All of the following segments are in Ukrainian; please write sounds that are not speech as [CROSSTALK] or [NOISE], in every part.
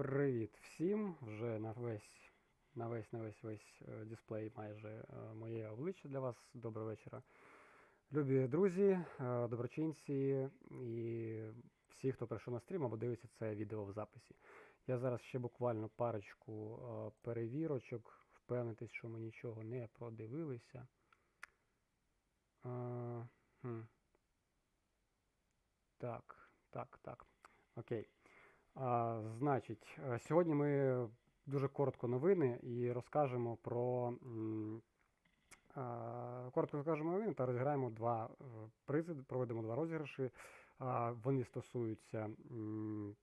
Привіт всім! Вже на весь на весь на весь весь е, дисплей майже е, моє обличчя для вас. Доброго вечора. Любі друзі, е, доброчинці і всі, хто прийшов на стрім або дивиться це відео в записі. Я зараз ще буквально парочку перевірочок, впевнитись, що ми нічого не продивилися. Так, так, так. Окей. А, значить, е, сьогодні ми дуже коротко новини і розкажемо про. Коротко розкажемо новини та розіграємо два е, призи, проведемо два розіграші. Вони стосуються м,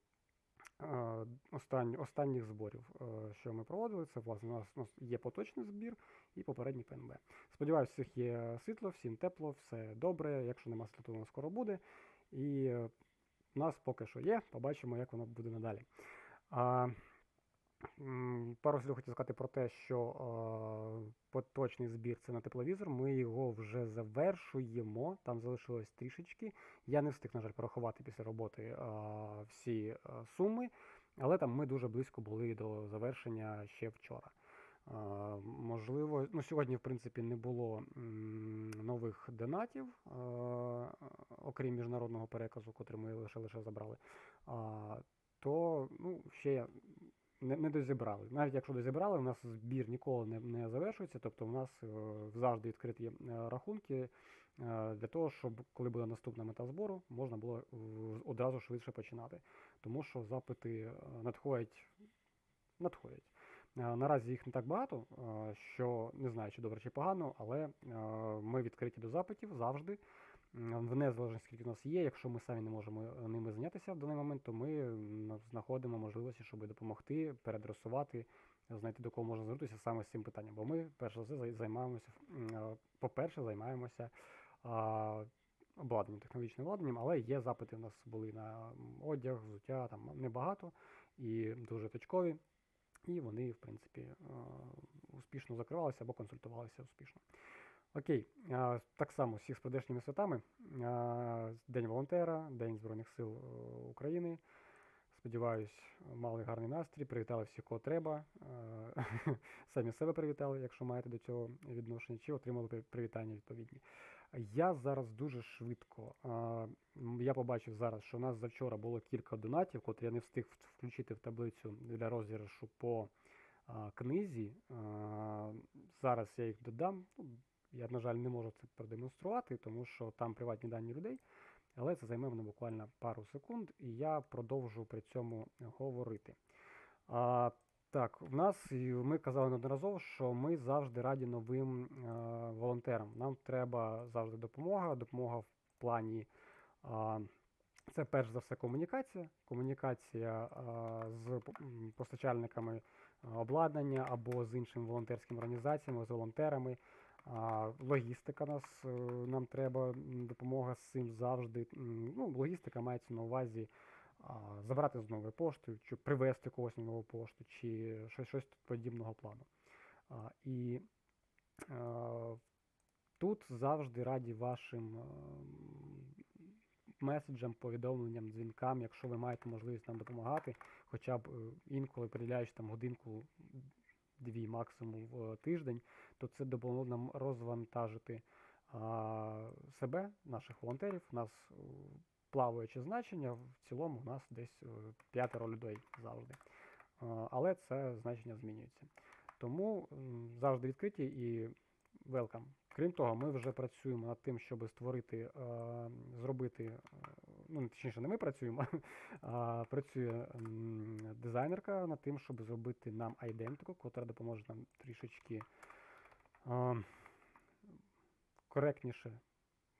а, остань, останніх зборів, е, що ми проводили. Це власне у нас, у нас є поточний збір і попередній ПНБ. Сподіваюся, всіх є світло, всім тепло, все добре. Якщо нема світла, то воно скоро буде. І е, у нас поки що є, побачимо, як воно буде надалі. А, пару слів хотів сказати про те, що а, поточний збір це на тепловізор. Ми його вже завершуємо. Там залишилось трішечки. Я не встиг, на жаль, порахувати після роботи а, всі а, суми, але там ми дуже близько були до завершення ще вчора. Можливо, ну сьогодні, в принципі, не було нових донатів, окрім міжнародного переказу, котрий ми лише лише забрали. То ну, ще не, не дозібрали. Навіть якщо дозібрали, у нас збір ніколи не, не завершується, тобто у нас е, завжди відкриті е, рахунки е, для того, щоб коли буде наступна мета збору, можна було одразу швидше починати. Тому що запити надходять. надходять. Е, Наразі їх не так багато, е, що не знаю, чи добре, чи погано, але е, ми відкриті до запитів завжди. В незалежності, скільки у нас є, якщо ми самі не можемо ними зайнятися в даний момент, то ми знаходимо можливості, щоб допомогти, переадресувати, знайти до кого можна звернутися саме з цим питанням. Бо ми, перш за все, займаємося, по-перше, займаємося обладнанням, технологічним обладнанням, але є запити у нас були на одяг, взуття, там небагато і дуже точкові. І вони, в принципі, е, успішно закривалися або консультувалися успішно. Окей, е, так само всіх з прийдешніми святами. Е, День волонтера, День Збройних сил України. Сподіваюсь, мали гарний настрій, привітали всіх, кого треба. [LAUGHS] Самі себе привітали, якщо маєте до цього відношення, чи отримали привітання відповідні. Я зараз дуже швидко. Я побачив зараз, що у нас завчора було кілька донатів, котрі я не встиг включити в таблицю для розіграшу по книзі. Зараз я їх додам. Ну, Я, на жаль, не можу це продемонструвати, тому що там приватні дані людей, але це займе мене буквально пару секунд, і я продовжу при цьому говорити. Так, в нас, і ми казали неодноразово, що ми завжди раді новим е, волонтерам. Нам треба завжди допомога, допомога в плані. А, це перш за все комунікація. Комунікація а, з постачальниками обладнання або з іншими волонтерськими організаціями, з волонтерами. Логістика нас е, нам треба допомога з цим завжди. Ну, логістика мається на увазі забрати з нової пошти, чи привезти когось на нову пошту, чи щось, щось подібного плану. А, І е, тут завжди раді вашим ем, меседжам, повідомленням, дзвінкам, якщо ви маєте можливість нам допомагати, хоча б е, інколи приділяючи там годинку, дві максимум в е, тиждень, то це допоможе нам розвантажити а, себе, наших волонтерів. У нас е, плаваюче значення, в цілому у нас десь е, п'ятеро людей завжди. Але це значення змінюється. Тому завжди відкриті і welcome. Крім того, ми вже працюємо над тим, щоб створити, е, зробити, е, ну точніше, не ми працюємо, [LAUGHS] а працює дизайнерка над тим, щоб зробити нам айдентику, котра допоможе нам трішечки е, коректніше,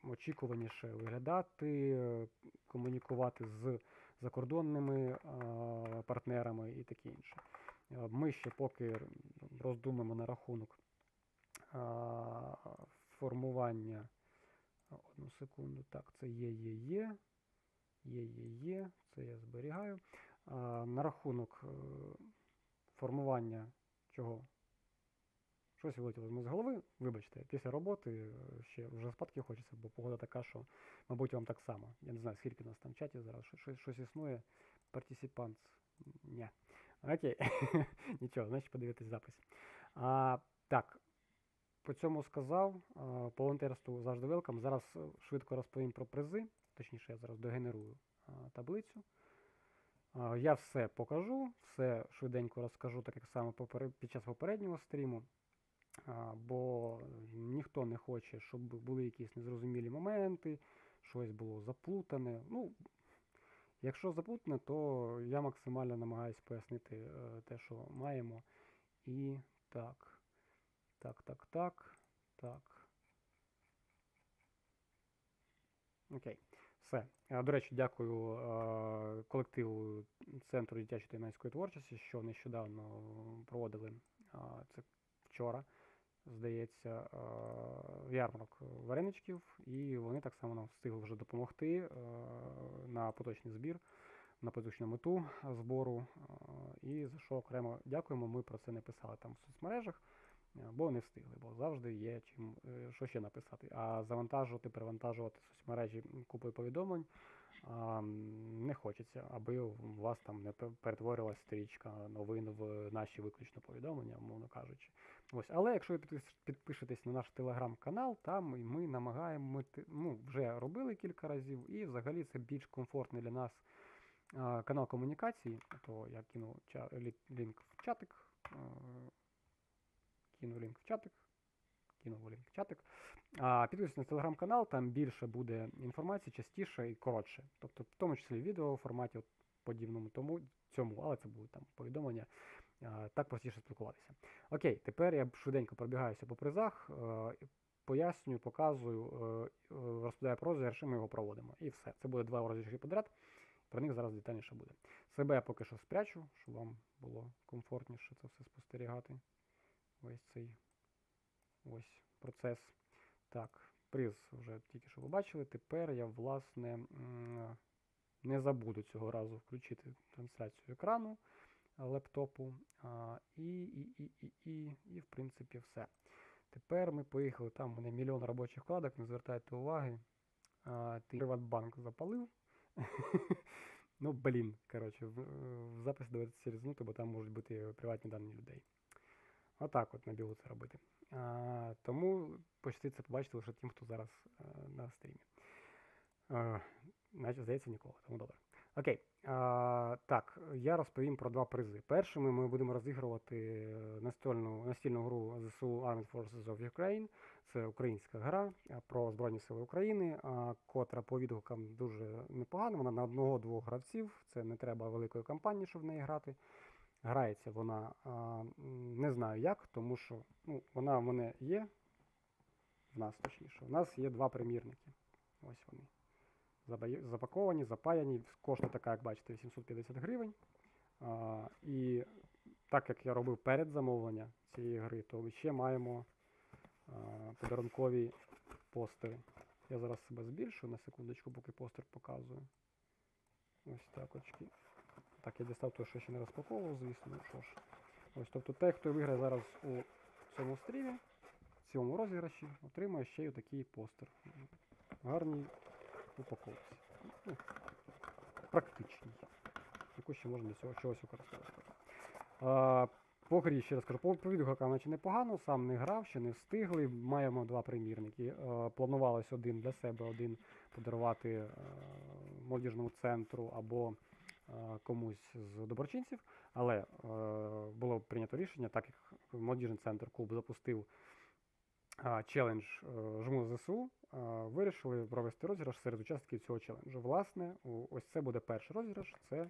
очікуваніше виглядати, е, комунікувати з закордонними е, партнерами і таке інше. Е, Ми ще поки роздумаємо на рахунок формування. Одну секунду. Так, це є, є, є. Є, є, є. Це я зберігаю. На рахунок е, формування чого? Щось вилетіло з голови. Вибачте, після роботи е, ще вже спадки хочеться, бо погода така, що, мабуть, вам так само. Я не знаю, скільки нас там в чаті зараз, щось, щось існує. Партісіпант. Ні. Окей. [LAUGHS] Нічого, значить подивитись запис. А, так, по цьому сказав. А, по волонтерству завжди велкам. Зараз е, швидко розповім про призи. Точніше, я зараз догенерую а, таблицю. А, я все покажу, все швиденько розкажу, так як саме під час попереднього стріму. Бо ніхто не хоче, щоб були якісь незрозумілі моменти, щось було заплутане. Ну, якщо заплутане, то я максимально намагаюся пояснити е, те, що маємо. І так. Так, так, так. Так. Окей. Все. До речі, дякую е, колективу Центру дитячої та юнацької творчості, що нещодавно проводили це вчора, здається, е, ярмарок вареничків, і вони так само нам встигли вже допомогти е, на поточний збір, на поточну мету збору. е, І за що окремо дякуємо. Ми про це не писали там в соцмережах, бо не встигли, бо завжди є чим що ще написати. А завантажувати, перевантажувати соцмережі купою повідомлень не хочеться, аби у вас там не пе- перетворилась стрічка новин в наші виключно повідомлення, мовно кажучи. Ось, але якщо ви підпишетесь на наш телеграм-канал, там ми намагаємо, ну, вже робили кілька разів, і взагалі це більш комфортний для нас канал комунікації. То я кину лінк в чатик. Кину лінк в чатик. Кинув в чатик. А, підписуйтесь на телеграм-канал, там більше буде інформації, частіше і коротше. Тобто, в тому числі відео в форматі от, подібному тому, цьому, але це будуть там повідомлення. А, так простіше спілкуватися. Окей, тепер я швиденько пробігаюся по призах, е, пояснюю, показую, е, е, розповідаю про розіграш, і ми його проводимо. І все. Це буде два розіграші подряд. Про них зараз детальніше буде. Себе я поки що спрячу, щоб вам було комфортніше це все спостерігати. Ось цей ось процес. Так, приз вже тільки що ви бачили. Тепер я, власне, не забуду цього разу включити трансляцію екрану лептопу. І, і, і, і, і, і, в принципі, все. Тепер ми поїхали. Там у мене мільйон робочих вкладок, не звертайте уваги. Приватбанк запалив. [LAUGHS] Ну, блін, коротше, в запис доведеться різнути, бо там можуть бути приватні дані людей. Отак от на це робити. А, тому почти це побачити лише тим, хто зараз а, на стрімі. А, Наче здається ніколи, тому добре. Окей. А, так, я розповім про два призи. Першими ми будемо розігрувати е, настольну, настільну гру ЗСУ Armed Forces of Ukraine. Це українська гра про Збройні Сили України, а, котра по відгукам дуже непогана. Вона на одного-двох гравців. Це не треба великої кампанії, щоб в неї грати. Грається вона а, не знаю як, тому що ну, вона в мене є. В нас точніше. У нас є два примірники. Ось вони. Запаковані, запаяні. Коштує така, як бачите, 850 гривень. А, і так як я робив перед замовлення цієї гри, то ще маємо а, подарункові постери. Я зараз себе збільшу на секундочку, поки постер показую. Ось так очки. Так, я дістав те, що ще не розпаковував, звісно. Ну що ж. Ось, тобто той, хто виграє зараз у цьому стрімі, в цьому розіграші, отримає ще й такий постер. Гарній упаковці. Ну, практичній. Яку ще можна для цього чогось використовувати. А, по грі, ще раз кажу, по відгукам наче непогано, сам не грав, ще не встигли. Маємо два примірники. Планувалось один для себе, один подарувати е, молодіжному центру або комусь з доброчинців. Але е, було прийнято рішення, так як молодіжний центр клуб запустив а, челендж е, жму ЗСУ, вирішили провести розіграш серед учасників цього челенджу. Власне, ось це буде перший розіграш. Це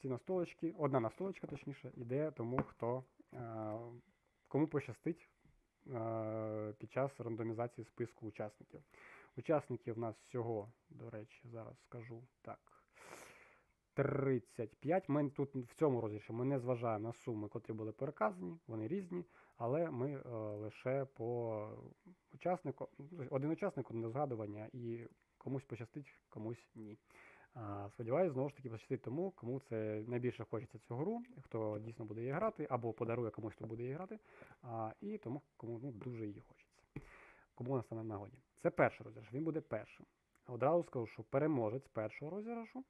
ці настолочки, одна настолочка, точніше, іде тому, хто кому пощастить під час рандомізації списку учасників. Учасників в нас всього, до речі, зараз скажу так. 35. Ми тут в цьому розіграші ми не зважаємо на суми, котрі були переказані, вони різні, але ми е, лише по учаснику, один учасник, одне згадування, і комусь пощастить, комусь ні. А, сподіваюсь, знову ж таки пощастить тому, кому це найбільше хочеться цю гру, хто дійсно буде її грати, або подарує комусь, хто буде її грати, а, і тому, кому ну, дуже її хочеться. Кому вона стане в нагоді. Це перший розіграш, він буде першим. Одразу скажу, що переможець першого розіграшу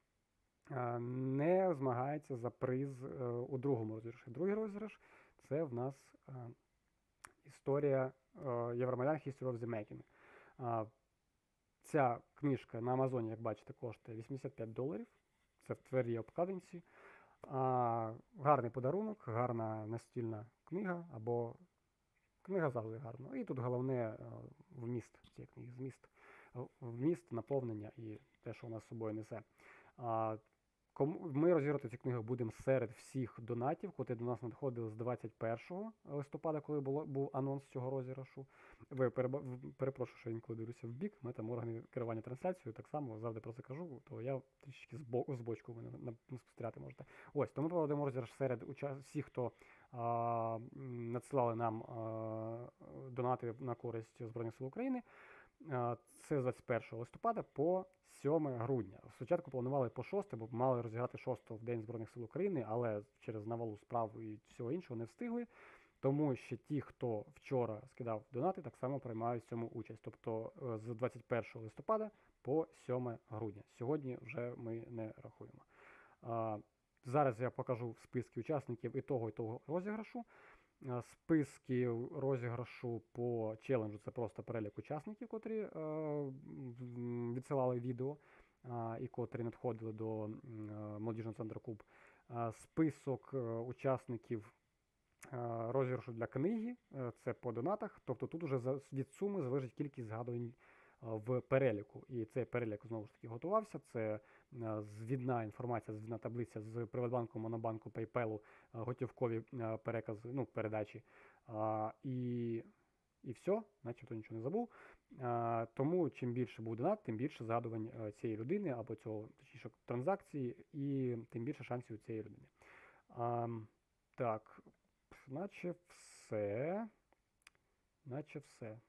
е, не змагається за приз е, у другому розіграші. Другий розіграш це в нас е, історія Євромайдан History of the Making. Ця книжка на Амазоні, як бачите, коштує 85 доларів. Це в твердій обкладинці. Гарний подарунок, гарна настільна книга або книга завжди гарна. І тут головне е, вміст цієї книги, зміст, е, вміст, наповнення і те, що вона з собою несе. Ми розіграти цю книгу будемо серед всіх донатів, котрі до нас надходили з 21 листопада, коли було, був анонс цього розіграшу. Ви перепрошую, що інколи дивлюся в бік. Ми там органи керування трансляцією, так само завжди про це кажу, то я трішки збоку, збочку ви на- спостерігати можете. Ось, тому проводимо розіграш серед всіх, хто а, надсилали нам а, донати на користь Збройних сил України. Це з 21 листопада по 7 грудня. Спочатку планували по 6, бо мали розіграти 6 в День Збройних сил України, але через навалу справ і всього іншого не встигли. Тому що ті, хто вчора скидав донати, так само приймають в цьому участь. Тобто е, з 21 листопада по 7 грудня. Сьогодні вже ми не рахуємо. Зараз я покажу списки учасників і того, і того розіграшу. Е, Списки розіграшу по челенджу це просто перелік учасників, котрі е, відсилали відео і котрі надходили до е, молодіжного центру Куб. Список е, учасників е, розіграшу для книги е, це по донатах. Тобто тут уже від суми залежить кількість згадувань е, в переліку. І цей перелік знову ж таки готувався. Це е, звідна інформація, звідна таблиця з Приватбанку, Монобанку, PayPal, е, готівкові е, перекази, ну, передачі. І, і все, начебто нічого не забув. Тому чим більше буде донат, тим більше згадувань е, цієї людини або цього точніше транзакції, і тим більше шансів цієї людини. Так, наче все. Наче все.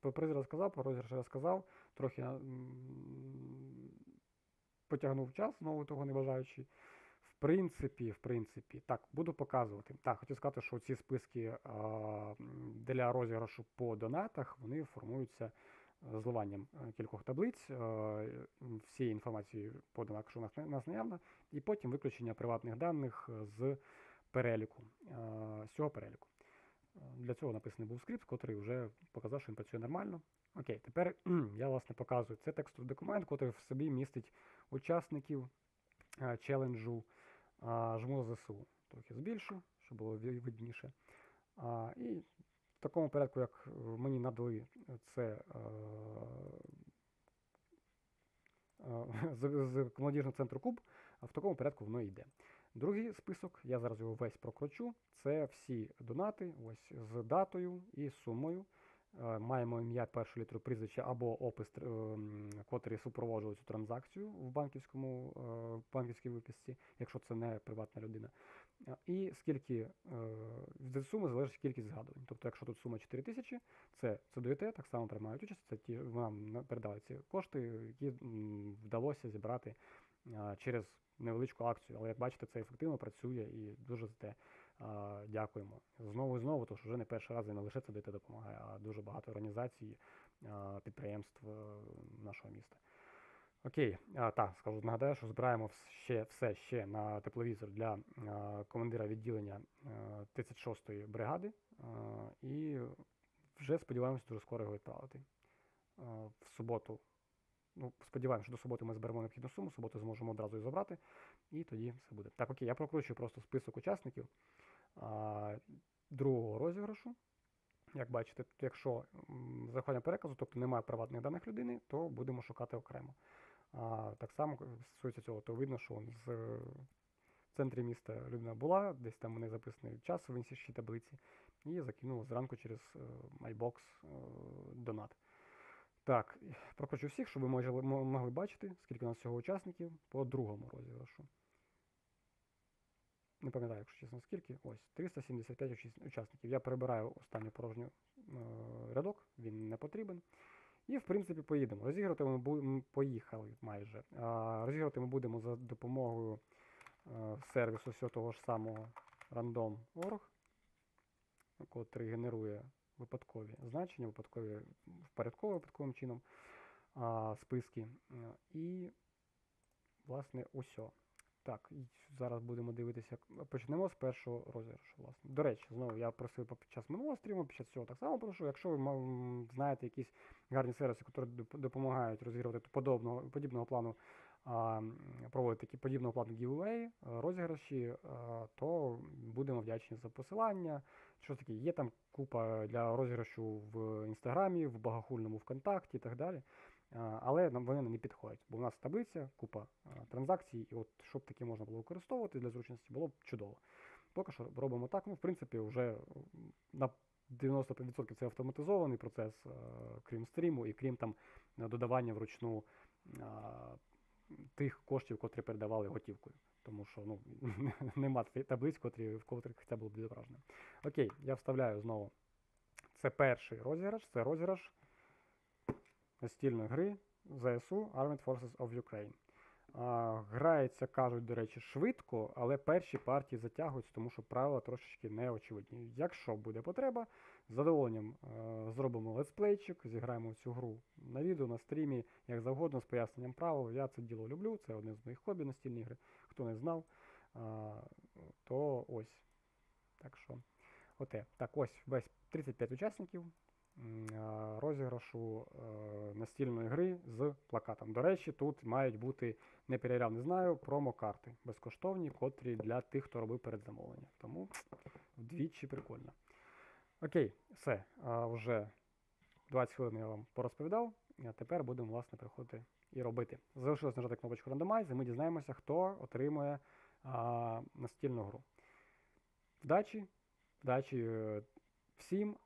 Про приз розказав, про розіграш розказав. Трохи потягнув час, знову того не бажаючи. В принципі, в принципі, так, буду показувати. Так, хотів сказати, що ці списки а, для розіграшу по донатах вони формуються е, зливанням е, кількох таблиць, е, всієї інформації по донатах, що у нас, на- у нас наявно, і потім виключення приватних даних з переліку, з цього переліку. Для цього написаний був скрипт, котрий вже показав, що він працює нормально. Окей, тепер [CLEARS THROAT] я власне показую. Це текстовий документ, котрий в собі містить учасників челенджу жму ЗСУ. Трохи збільшу, щоб було видніше. А, і в такому порядку, як е, мені надали це е, е, з, з молодіжного центру Куб, в такому порядку воно йде. Другий список, я зараз його весь прокручу. Це всі донати, ось з датою і сумою. Е, Маємо ім'я першу літру прізвища або опис, е, м, котрий супроводжує цю транзакцію в банківському е, в банківській виписці, якщо це не приватна людина. І скільки від суми залежить кількість згадувань. Тобто, якщо тут сума 4 тисячі, це ЦДЮТ так само приймають участь. Це ті вам на- передали ці кошти, які вдалося зібрати через невеличку акцію. Але як бачите, це ефективно працює і дуже за те а, дякуємо. Знову і знову, що вже не перший раз і не лише це ЦДТ допомагає, а дуже багато організацій, а, підприємств е, нашого міста. Окей, а, так, скажу, нагадаю, що збираємо ще все ще на тепловізор для а, командира відділення а, 36-ї бригади. а, І вже сподіваємося дуже скоро його відправити. В суботу. Ну, сподіваємося, що до суботи ми зберемо необхідну суму, суботу зможемо одразу її забрати, і тоді все буде. Так, окей, я прокручую просто список учасників а, другого розіграшу. Як бачите, якщо заходимо переказу, тобто немає приватних даних людини, то будемо шукати окремо. А, так само стосується цього, то видно, що з е, в центрі міста людина була, десь там вони записаний час в іншій таблиці, і закинула зранку через е, MyBox е, донат. Так, прокручу всіх, щоб ви могли, могли бачити, скільки у нас всього учасників по другому розіграшу. Не пам'ятаю, якщо чесно, скільки. Ось, 375 учасників. Я перебираю останню порожню е, рядок, він не потрібен. І, в принципі, поїдемо. Розіграти ми поїхали майже. А, розіграти ми будемо за допомогою е, сервісу всього того ж самого Random.org, котрий генерує випадкові значення, випадкові впорядково випадковим чином а, списки. І, власне, усьо. Так, зараз будемо дивитися. Почнемо з першого розіграшу, власне. До речі, знову я просив під час минулого стріму, під час цього так само прошу. Якщо ви знаєте якісь гарні сервіси, які допомагають розігрувати подобного, подібного плану, проводити такі подібного giveaway, е, розіграші, то будемо вдячні за посилання. Що таке? Є там купа для розіграшу в інстаграмі, в багахульному ВКонтакті і так далі. Але нам вони не підходять, бо в нас таблиця, купа транзакцій, і от щоб таке можна було використовувати для зручності, було б чудово. Поки що робимо так. Ну, в принципі, вже на 95% це автоматизований процес, е, крім стріму і крім там е, додавання вручну тих коштів, котрі передавали готівкою. Тому що ну, [LAUGHS] нема таблиць, котрі, в котрих це було б відображено. Окей, я вставляю знову. Це перший розіграш, це розіграш настільної гри ЗСУ Armed Forces of Ukraine. А, грається, кажуть, до речі, швидко, але перші партії затягуються, тому що правила трошечки неочевидні. Якщо буде потреба, з задоволенням е, зробимо летсплейчик, зіграємо цю гру на відео, на стрімі, як завгодно, з поясненням правил. Я це діло люблю, це одне з моїх хобі настільні ігри. Хто не знав, а, то ось. Так що, оте. Так, ось весь 35 учасників м, розіграшу е, настільної гри з плакатом. До речі, тут мають бути, не перевіряв, не знаю, промокарти безкоштовні, котрі для тих, хто робив передзамовлення. Тому вдвічі прикольно. Окей, все. А, вже 20 хвилин я вам порозповідав, а тепер будемо, власне, приходити і робити. Залишилось нажати кнопочку Randomize, і ми дізнаємося, хто отримує а, настільну гру. Вдачі, вдачі е, всім,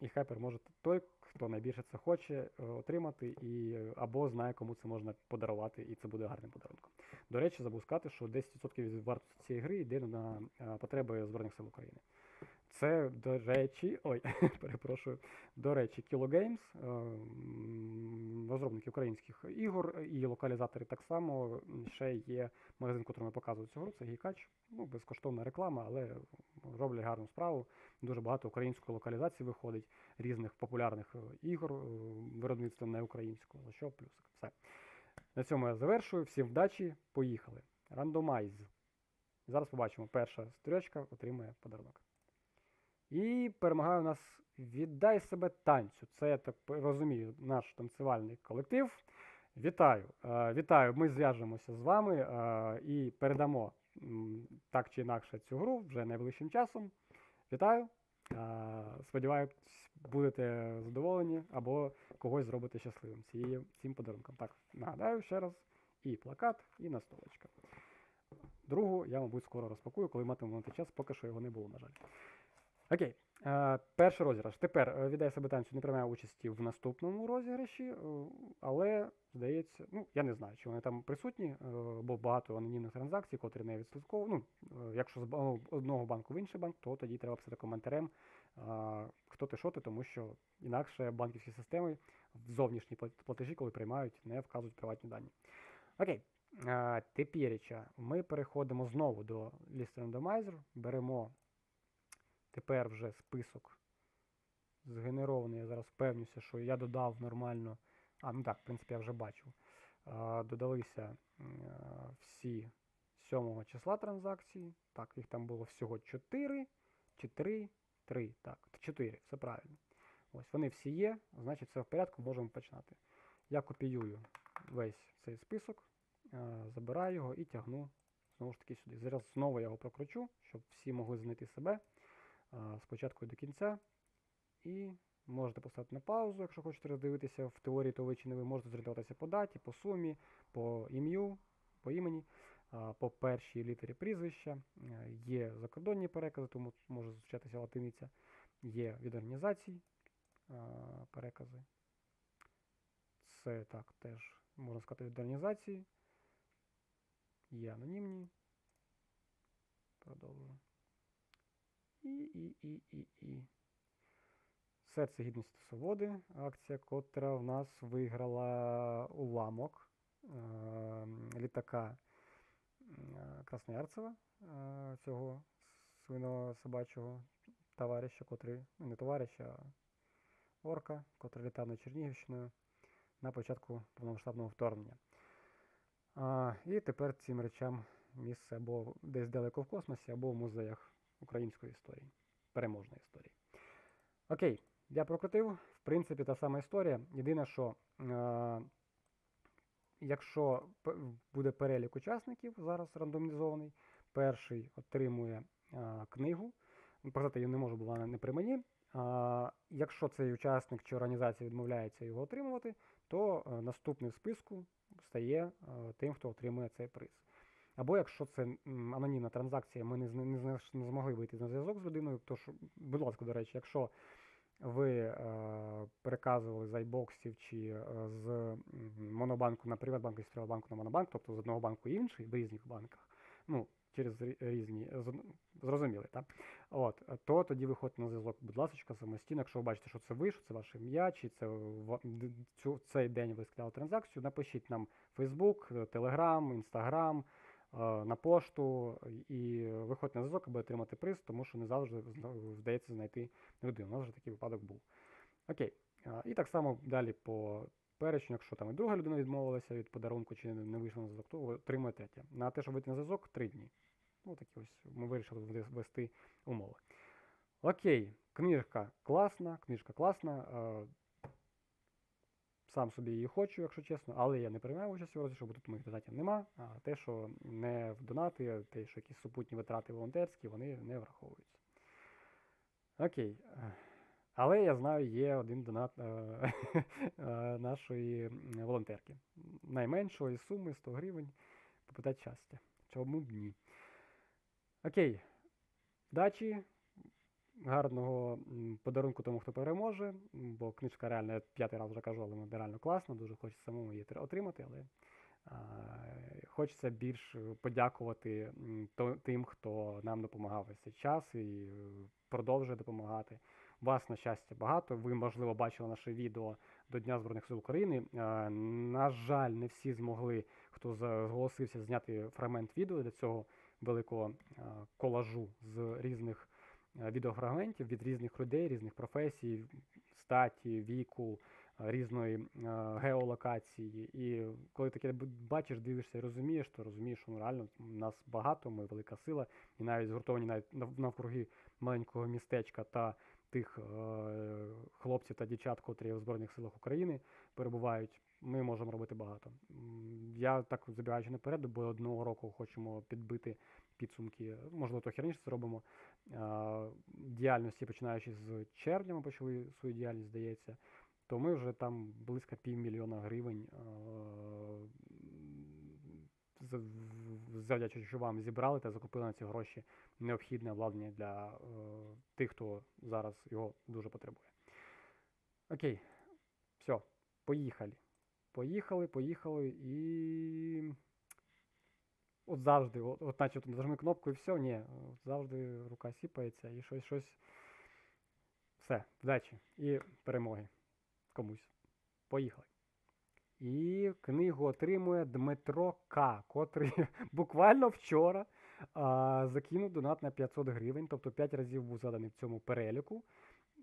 і хай переможе той, хто найбільше це хоче е, отримати, і, е, або знає, кому це можна подарувати, і це буде гарним подарунком. До речі, забув сказати, що 10% від вартості цієї гри йде на потреби Збройних сил України. Це, до речі, ой, [LAUGHS] перепрошую, до речі, Games, е, розробники українських ігор і локалізатори так само. Ще є магазин, котрий ми показують цю гру, це Гікач. Ну, безкоштовна реклама, але роблять гарну справу. Дуже багато української локалізації виходить, різних популярних е, ігор, е, виробництва не українського. За що плюсик. Все. На цьому я завершую. Всім вдачі, поїхали. Рандомайз. Зараз побачимо, перша стрічка отримує подарунок. І перемагає у нас Віддай себе танцю. Це, я так розумію, наш танцювальний колектив. Вітаю! Е, Вітаю! Ми зв'яжемося з вами е, і передамо так чи інакше цю гру вже найближчим часом. Вітаю! Е, Сподіваюсь, будете задоволені або когось зробите щасливим цією, цим подарунком. Так, нагадаю ще раз: і плакат, і настолочка. Другу я, мабуть, скоро розпакую, коли матиму на час, поки що його не було, на жаль. Окей. Е, перший розіграш. Тепер е, віддай себе танцю не приймає участі в наступному розіграші, е, але здається, ну я не знаю, чи вони там присутні, е, бо багато анонімних транзакцій, котрі не відслідково. Ну, якщо з одного банку в інший банк, то тоді треба писати коментарем, хто ти що ти, тому що інакше банківські системи в зовнішні плат- платежі, коли приймають, не вказують приватні дані. Окей. Тепереча ми переходимо знову до List Randomizer, беремо тепер вже список згенерований. Я зараз впевнюся, що я додав нормально. А, ну так, в принципі, я вже бачив. Додалися всі 7 числа транзакції. Так, їх там було всього 4, чи 3, 3, так, 4, все правильно. Ось вони всі є, значить все в порядку, можемо починати. Я копіюю весь цей список, забираю його і тягну знову ж таки сюди. Зараз знову я його прокручу, щоб всі могли знайти себе спочатку до кінця. І можете поставити на паузу, якщо хочете роздивитися в теорії, то ви чи не ви можете зорієнтуватися по даті, по сумі, по ім'ю, по імені, по першій літері прізвища. Е, Є закордонні перекази, тому може зустрічатися латиниця. Є від організацій перекази. Це так теж можна сказати від організації. Є анонімні. Продовжую. І, і, і, і, і. Серце гідності свободи. Акція, котра в нас виграла уламок е, літака е, Красноярцева, е, цього свино-собачого товариша, котрий, ну не товариша, а орка, котрий літав над Чернігівщиною на початку повномасштабного вторгнення. А, і тепер цим речам місце або десь далеко в космосі, або в музеях української історії, переможної історії. Окей, я прокрутив. В принципі, та сама історія. Єдине, що е, якщо буде перелік учасників зараз рандомізований, перший отримує е, книгу. Показати її не можу, бо не при мені. А, якщо цей учасник чи організація відмовляється його отримувати, то е, наступний в списку стає е, тим, хто отримує цей приз. Або якщо це анонімна транзакція, ми не, не, не змогли вийти на зв'язок з людиною, то що, будь ласка, до речі, якщо ви е, переказували з айбоксів чи е, з монобанку на Приватбанк і з Приватбанку на монобанк, тобто з одного банку в інший в різних банках, ну, через різні, зрозуміли, так? От, то тоді виходьте на зв'язок, будь ласка, самостійно. Якщо ви бачите, що це ви, що це ваше ім'я, чи це в- цей день ви складали транзакцію, напишіть нам Facebook, Telegram, Instagram, на пошту і виходьте на зв'язок, аби отримати приз, тому що не завжди вдається знайти людину. У нас вже такий випадок був. Окей. І так само далі по перечню, якщо там і друга людина відмовилася від подарунку чи не вийшла на зв'язок, то отримує третя. На те, щоб вийти на зв'язок, три дні. Ну, такі ось ми вирішили ввести- ввести умови. Окей, книжка класна, книжка класна. Сам собі її хочу, якщо чесно, але я не приймаю участь у розіграші, бо тут моїх донатів нема. А те, що не в донати, те, що якісь супутні витрати волонтерські, вони не враховуються. Окей. Але я знаю, є один донат е, [LAUGHS] е, нашої волонтерки. Найменшої суми 100 гривень. Попитати щастя. Чому б ні? Окей. Дачі. Гарного подарунку тому, хто переможе. Бо книжка реально, я п'ятий раз вже кажу, але вона реально класна. Дуже хочеться самому її отримати, але а, хочеться більш подякувати тим, хто нам допомагав весь цей час і е, продовжує допомагати. Вас, на щастя, багато. Ви, можливо, бачили наше відео до Дня Збройних сил України. На жаль, не всі змогли, хто зголосився зняти фрагмент відео для цього великого колажу з різних відеофрагментів від різних людей, різних професій, статі, віку, е, різної е, геолокації. І коли таке бачиш, дивишся і розумієш, то розумієш, що ну, реально нас багато, ми велика сила, і навіть згуртовані навіть нав- навкруги маленького містечка та тих е, хлопців та дівчат, котрі в Збройних силах України перебувають, ми можемо робити багато. Я так забігаючи наперед, бо одного року хочемо підбити підсумки, можливо, трохи раніше це робимо. е, Діяльності, починаючи з червня, ми почали свою діяльність, здається, то ми вже там близько півмільйона гривень, завдячуючи вам, зібрали та закупили на ці гроші необхідне обладнання для е, тих, хто зараз його дуже потребує. Окей, все, поїхали. Поїхали, поїхали і. От завжди, от, от наче тут нажми кнопку і все, ні, от завжди рука сіпається і щось, щось. Все, вдачі і перемоги комусь. Поїхали. І книгу отримує Дмитро К, котрий [LAUGHS] буквально вчора а, закинув донат на 500 гривень, тобто 5 разів був заданий в цьому переліку.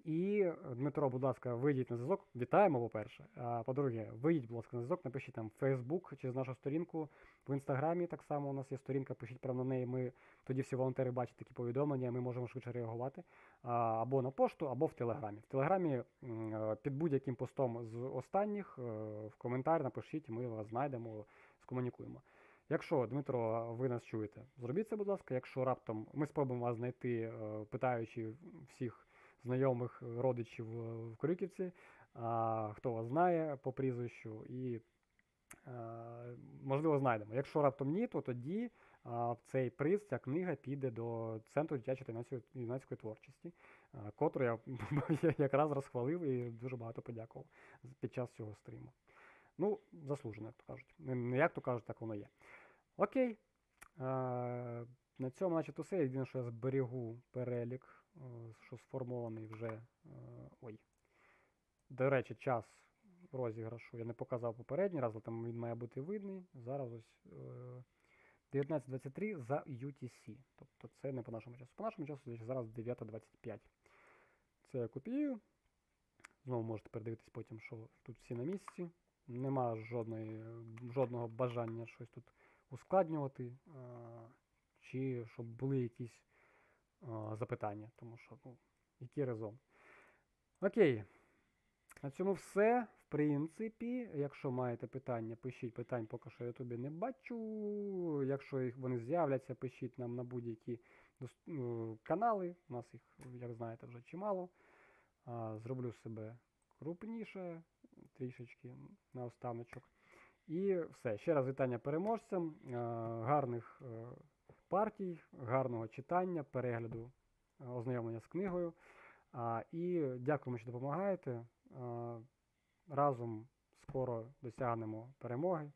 І Дмитро, будь ласка, вийдіть на зв'язок. Вітаємо, по-перше. А по-друге, вийдіть, будь ласка, на зв'язок, напишіть там в Facebook через нашу сторінку. В інстаграмі так само у нас є сторінка, пишіть прямо на неї. Ми тоді всі волонтери бачать такі повідомлення, ми можемо швидше реагувати. Або на пошту, або в Телеграмі. В Телеграмі е, під будь-яким постом з останніх е, в коментар напишіть, ми вас знайдемо, скомунікуємо. Якщо, Дмитро, ви нас чуєте, зробіть це, будь ласка. Якщо раптом ми спробуємо вас знайти, е, питаючи всіх знайомих е, родичів е, в Крюківці, хто вас знає по прізвищу, і е, можливо знайдемо. Якщо раптом ні, то тоді цей приз ця книга піде до Центру дитячої та юнацької- творчості, котру [LAUGHS] я якраз розхвалив і дуже багато подякував під час цього стріму. Ну, заслужено, як то кажуть. Не- як то кажуть, так воно є. Окей. На цьому, значить, усе. Єдине, що я зберігу перелік, що сформований вже. е, Ой. До речі, час розіграшу я не показав попередній раз, але там він має бути видний. Зараз ось е, 19.23 за UTC. Тобто це не по нашому часу. По нашому часу зараз 9.25. Це я копіюю. Знову можете передивитись потім, що тут всі на місці. Нема жодної, жодного бажання щось тут ускладнювати. Чи щоб були якісь запитання, тому що, ну, який резон. Окей. На цьому все. В принципі, якщо маєте питання, пишіть питань, поки що в Ютубі не бачу. Якщо вони з'являться, пишіть нам на будь-які ну, канали. У нас їх, як знаєте, вже чимало. Зроблю себе крупніше, трішечки на останочок. І все. Ще раз вітання переможцям. Гарних е, партій, гарного читання, перегляду, е, ознайомлення з книгою. І дякуємо, що допомагаєте. Разом скоро досягнемо перемоги,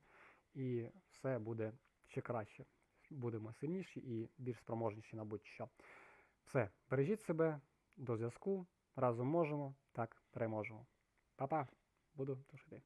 і все буде ще краще. Будемо сильніші і більш спроможніші на будь-що. Все, бережіть себе, до зв'язку. Разом можемо, так переможемо. Па-па, буду тушити.